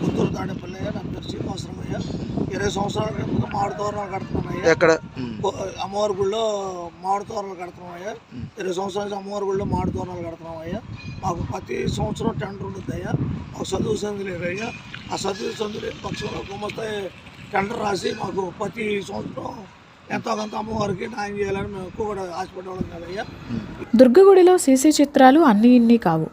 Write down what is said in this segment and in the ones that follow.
గుంటూరు తాడేపల్లి నా పేరు శ్రీనివాసరామయ్య. ఇరవై సంవత్సరాల క్రితం మామిడి తోరణాలు కడుతున్నామయ్య. ఎక్కడ? అమ్మవారి గుళ్ళో మామిడి తోరణాలు కడుతున్నామయ్య. ఇరవై సంవత్సరాల నుంచి అమ్మవారి గుళ్ళో మామిడి తోరణాలు కడుతున్నామయ్య. మాకు ప్రతి సంవత్సరం టెండర్ ఉంటుంది అయ్యా మాకు చదువు సంధి లేదయ్యా. ఆ చదువు సంధి లేని పక్షంలో గుమ్మస్తాయి టెండర్ రాసి మాకు ప్రతి సంవత్సరం ఎంతో కొంత అమ్మవారికి న్యాయం చేయాలని మేము ఎక్కువ కూడా దుర్గగుడిలో సీసీ చిత్రాలు అన్నీ ఇన్ని కావు.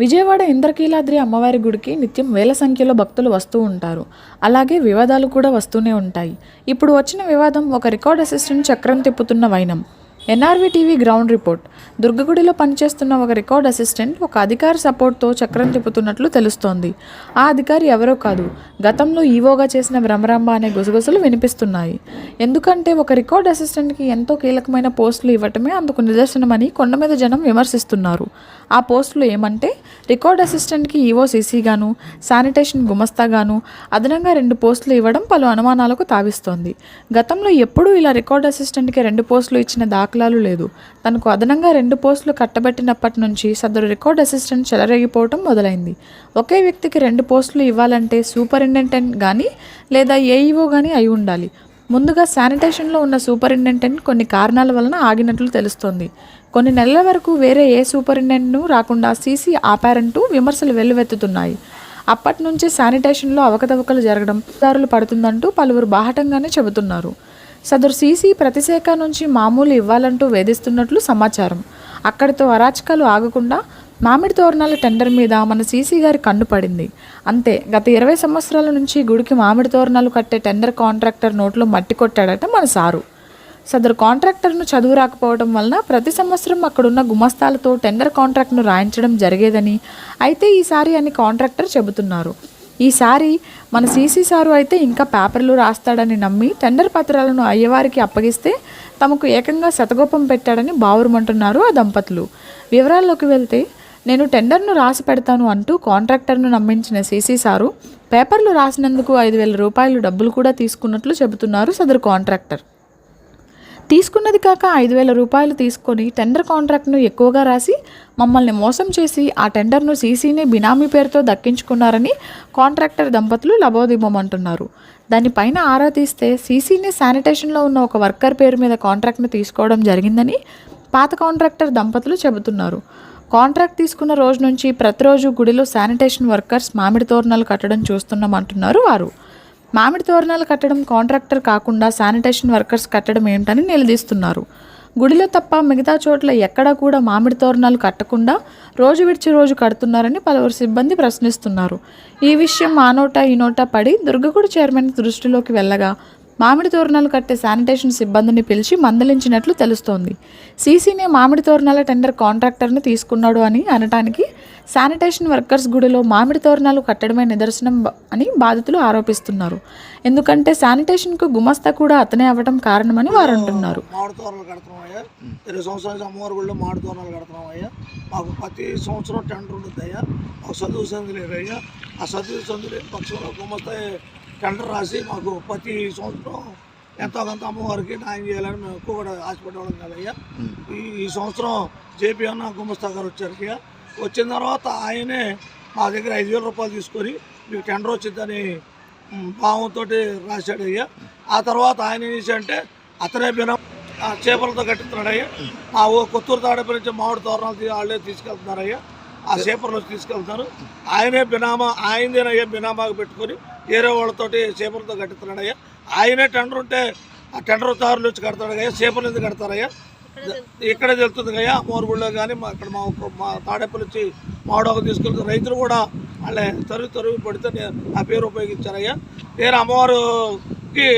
విజయవాడ ఇంద్రకీలాద్రి అమ్మవారి గుడికి నిత్యం వేల సంఖ్యలో భక్తులు వస్తూ ఉంటారు. అలాగే వివాదాలు కూడా వస్తూనే ఉంటాయి. ఇప్పుడు వచ్చిన వివాదం ఒక రికార్డ్ అసిస్టెంట్ చక్రం తిప్పుతున్న వైనం. NRV TV ground report. దుర్గగుడిలో పనిచేస్తున్న ఒక రికార్డ్ అసిస్టెంట్ ఒక అధికారి సపోర్ట్తో చక్రం తిప్పుతున్నట్లు తెలుస్తోంది. ఆ అధికారి ఎవరో కాదు గతంలో ఈవోగా చేసిన భ్రమరాంబ అనే గుసగుసలు వినిపిస్తున్నాయి. ఎందుకంటే ఒక రికార్డ్ అసిస్టెంట్కి ఎంతో కీలకమైన పోస్టులు ఇవ్వటమే అందుకు నిదర్శనమని కొండ మీద జనం విమర్శిస్తున్నారు. ఆ పోస్టులు ఏమంటే రికార్డ్ అసిస్టెంట్కి ఈవో సీసీగాను శానిటేషన్ గుమస్తాగాను అదనంగా రెండు పోస్టులు ఇవ్వడం పలు అనుమానాలకు తావిస్తోంది. గతంలో ఎప్పుడూ ఇలా రికార్డ్ అసిస్టెంట్కి రెండు పోస్టులు ఇచ్చిన దాఖలు దాఖలాలు లేదు. తనకు అదనంగా రెండు పోస్టులు కట్టబెట్టినప్పటి నుంచి సదరు రికార్డ్ అసిస్టెంట్ చెలరేగిపోవటం మొదలైంది. ఒకే వ్యక్తికి రెండు పోస్టులు ఇవ్వాలంటే సూపరింటెండెంట్ కానీ లేదా ఏఈఓ కానీ అయి ఉండాలి. ముందుగా శానిటేషన్లో ఉన్న సూపరింటెండెంట్ కొన్ని కారణాల వలన ఆగినట్లు తెలుస్తోంది. కొన్ని నెలల వరకు వేరే ఏ సూపరింటెండెంట్ను రాకుండా సీసీ ఆపారంటూ విమర్శలు వెల్లువెత్తుతున్నాయి. అప్పటి నుంచి శానిటేషన్లో అవకతవకలు జరగడం దారులు పడుతుందంటూ పలువురు బాహటంగానే చెబుతున్నారు. సదరు సీసీ ప్రతిశాఖ నుంచి మామూలు ఇవ్వాలంటూ వేధిస్తున్నట్లు సమాచారం. అక్కడితో అరాచకాలు ఆగకుండా మామిడి తోరణాల టెండర్ మీద మన సీసీ గారి కన్ను పడింది. అంతే గత ఇరవై సంవత్సరాల నుంచి గుడికి మామిడి తోరణాలు కట్టే టెండర్ కాంట్రాక్టర్ నోట్లో మట్టి కొట్టాడట మన సారు. సదరు కాంట్రాక్టర్ను చదువు రాకపోవడం వలన ప్రతి సంవత్సరం అక్కడున్న గుమస్తాలతో టెండర్ కాంట్రాక్ట్ను రాయించడం జరిగేదని అయితే ఈసారి అని కాంట్రాక్టర్ చెబుతున్నారు. ఈసారి మన సీసీ సారు అయితే ఇంకా పేపర్లు రాస్తాడని నమ్మి టెండర్ పత్రాలను అయ్యవారికి అప్పగిస్తే తమకు ఏకంగా శతగోపం పెట్టాడని బావురుమంటున్నారు ఆ దంపతులు. వివరాల్లోకి వెళ్తే నేను టెండర్ను రాసి పెడతాను అంటూ కాంట్రాక్టర్ను నమ్మించిన సీసీ సారు పేపర్లు రాసినందుకు ఐదు వేల రూపాయలు డబ్బులు కూడా తీసుకున్నట్లు చెబుతున్నారు సదరు కాంట్రాక్టర్. తీసుకున్నది కాక ఐదు వేల రూపాయలు తీసుకొని టెండర్ కాంట్రాక్ట్ను ఎక్కువగా రాసి మమ్మల్ని మోసం చేసి ఆ టెండర్ను సీసీనే బినామీ పేరుతో దక్కించుకున్నారని కాంట్రాక్టర్ దంపతులు లబోదిబోమంటున్నారు దానిపైన ఆరా తీస్తే సీసీనే శానిటేషన్లో ఉన్న ఒక వర్కర్ పేరు మీద కాంట్రాక్ట్ను తీసుకోవడం జరిగిందని పాత కాంట్రాక్టర్ దంపతులు చెబుతున్నారు. కాంట్రాక్ట్ తీసుకున్న రోజు నుంచి ప్రతిరోజు గుడిలో శానిటేషన్ వర్కర్స్ మామిడి తోరణాలు కట్టడం చూస్తున్నామంటున్నారు వారు. మామిడి తోరణాలు కట్టడం కాంట్రాక్టర్ కాకుండా శానిటేషన్ వర్కర్స్ కట్టడం ఏంటని నిలదీస్తున్నారు. గుడిలో తప్ప మిగతా చోట్ల ఎక్కడా కూడా మామిడి తోరణాలు కట్టకుండా రోజు విడిచి రోజు కడుతున్నారని పలువురు సిబ్బంది ప్రశ్నిస్తున్నారు. ఈ విషయం ఆ నోటా ఈ నోటా పడి దుర్గగుడి చైర్మన్ దృష్టిలోకి వెళ్ళగా మామిడి తోరణాలు కట్టే శానిటేషన్ సిబ్బందిని పిలిచి మందలించినట్లు తెలుస్తోంది. సీసీనే మామిడి తోరణాల టెండర్ కాంట్రాక్టర్ను తీసుకున్నాడు అని అనటానికి శానిటేషన్ వర్కర్స్ గుడిలో మామిడి తోరణాలు కట్టడమే నిదర్శనం అని బాధితులు ఆరోపిస్తున్నారు. ఎందుకంటే శానిటేషన్కు గుమస్తా కూడా అతనే అవ్వడం కారణమని వారు అంటున్నారు. మామిడి తోరణాలు మాకు ప్రతి సంవత్సరం టెండర్ ఉంటుంది అయ్యా మాకు చదువు సంధి ఆ చదువు సంధి పక్షంలో గుమస్తా టెండర్ రాసి మాకు ప్రతి సంవత్సరం ఎంతో కొంత అమ్మవారికి న్యాయం చేయాలని మేము ఎక్కువ కూడా ఆశపడేవాళ్ళం కదయ్యా ఈ ఈ సంవత్సరం జేపీ అన్న గుమస్తా గారు వచ్చారు వచ్చిన తర్వాత ఆయనే మా దగ్గర ఐదు వేల రూపాయలు తీసుకొని మీకు టెండర్ వచ్చిందని భావంతో రాశాడు అయ్యా. ఆ తర్వాత ఆయన ఏం చేశాడంటే అతనే బినం ఆ చేపలతో కట్టిస్తున్నాడయ్యా ఆ ఓ కొత్తూరు తాడపల్లి నుంచి మామిడి తోరణాలు వాళ్ళే తీసుకెళ్తున్నారయ్యా ఆ చేపర్లు తీసుకెళ్తారు ఆయనే బినామా ఆయనదేనయ్యా బినామాకు పెట్టుకొని వేరే వాళ్ళతోటి చేపలతో అయ్యా ఆయనే టెండర్ ఉంటే ఆ టెండర్ దారులు వచ్చి కడతాడు అయ్యా చేపలు ఎందుకు కడతారయ్యా? ఇక్కడే తెలుస్తుంది కదా అమ్మవారి కానీ మా ఇక్కడ మా మా తాడేపల్లి వచ్చి మామిడాకు తీసుకెళ్తే రైతులు కూడా వాళ్ళే తరుగు తరుగు పడితే నేను ఆ పేరు ఉపయోగించారయ్యా. నేను అమ్మవారికి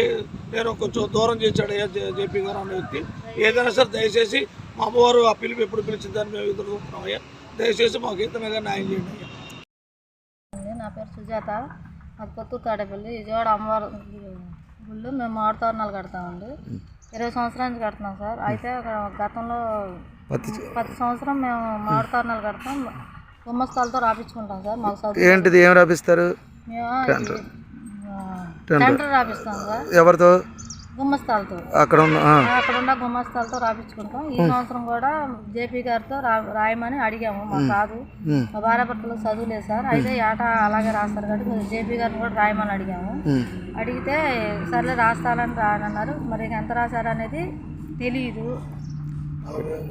నేను కొంచెం దూరం చేశాడయ్యా జేపీ గారు అనే వ్యక్తి. ఏదైనా సరే దయచేసి మా అమ్మవారు ఆ పిలుపు ఎప్పుడు పిలిచిందని మేము ఎదుర్కొంటున్నాం అయ్యా దయచేసి మాకు ఇతనగా న్యాయం చేయండి అయ్యా. నా పేరు సుజాత. మాది కొత్తూరు తాడేపల్లి విజయవాడ అమ్మవారి గుళ్ళు మేము మామిడి తోరణాలు కడతామండి. ఇరవై సంవత్సరాల నుంచి కడుతున్నాం సార్. అయితే అక్కడ గతంలో ప్రతి సంవత్సరం మేము మామిడి తోరణాలు కడతాం. గుమ్మస్తాలతో రాపించుకుంటాం సార్. మాకు ఏంటిది? ఏం రాపిస్తారు? Tender రాపిస్తాం sir. ఎవరితో? గుమ్మస్తాలతో. అక్కడ ఉన్న అక్కడ ఉన్న గుమ్మస్తాలతో రాపించుకుంటాం. ఈ సంవత్సరం కూడా జేపీ గారితో రాయమని అడిగాము. మాకు కాదు మా భార్య భర్తలు చదువులేదు సార్. అయితే ఏటా అలాగే రాస్తారు కాబట్టి జేపీ గారిని కూడా రాయమని అడిగాము. అడిగితే సర్లే రాస్తానని రానన్నారు. మరి ఎంత రాశారు అనేది తెలియదు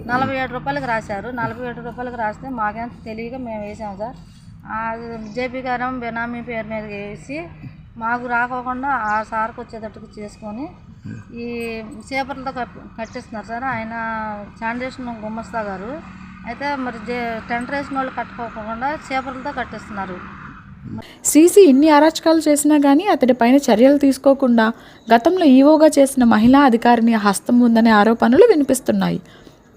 నలభై ఏడు రూపాయలకి రాశారు. నలభై ఏడు రూపాయలకి రాస్తే మాకేం తెలియక మేము వేసాం సార్. జేపీ గారు బెనామీ పేరు మీద వేసి మాకు రాకోకుండా ఆ సార్కి వచ్చేటట్టుకు చేసుకొని ఈ చేపలతో కట్ కట్టిస్తున్నారు సార్. ఆయన శానిటేషన్ గుమ్మస్తా గారు. అయితే మరి జే వేసిన వాళ్ళు కట్టుకోకుండా చేపలతో కట్టేస్తున్నారు. సీసీ ఇన్ని అరాచకాలు చేసినా కానీ అతడి పైన చర్యలు తీసుకోకుండా గతంలో ఈవోగా చేసిన మహిళా అధికారిని హస్తం ఉందనే ఆరోపణలు వినిపిస్తున్నాయి.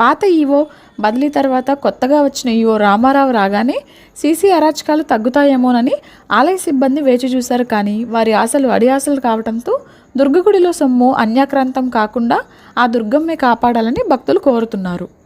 పాత ఈవో బదిలీ తర్వాత కొత్తగా వచ్చిన ఈవో రామారావు రాగానే సీసీ అరాచకాలు తగ్గుతాయేమోనని ఆలయ సిబ్బంది వేచి చూశారు కానీ వారి ఆశలు అడి ఆశలు కావడంతో దుర్గగుడిలో సొమ్ము అన్యాక్రాంతం కాకుండా ఆ దుర్గమ్మే కాపాడాలని భక్తులు కోరుతున్నారు.